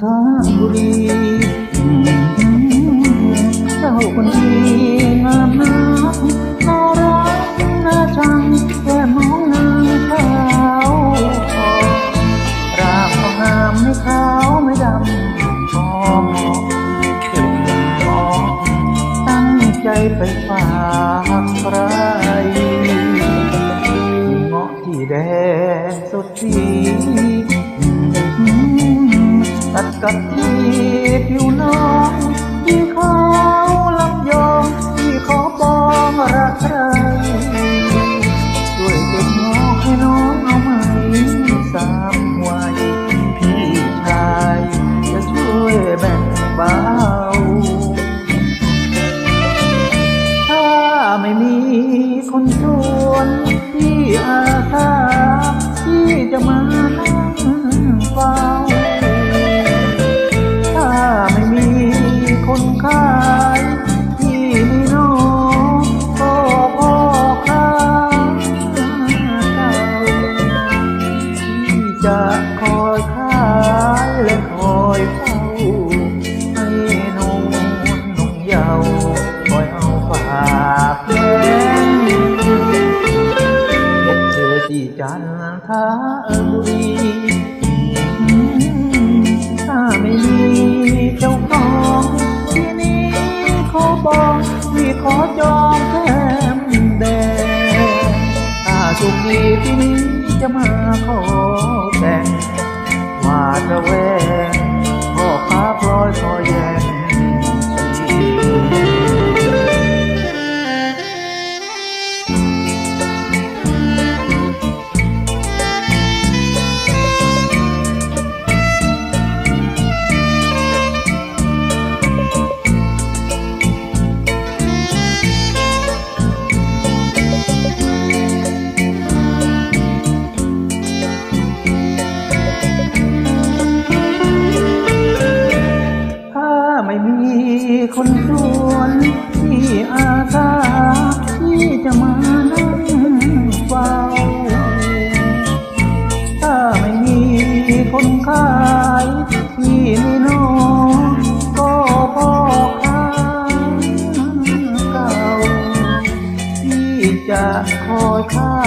ทบุรีเจ้าคนดีงามนักน่ารักน่าชังแก้มองนางขาวรากก็งามไม่ขาวไม่ดำพอเหมาะถึงพอตั้งใจไปฝากรัก ตั บุรีถ้าไม่มีเจ้าของที่นี้ขอบอกที่ขอจองแก้มแดงถ้าสุขดีที่นี้จะมาขอ คนชวนที่อาสาที่จะมานั่งเฝ้าถ้าไม่มีคนขายที่มีน้องก็พ่อค้าเก่าที่จะคอยขา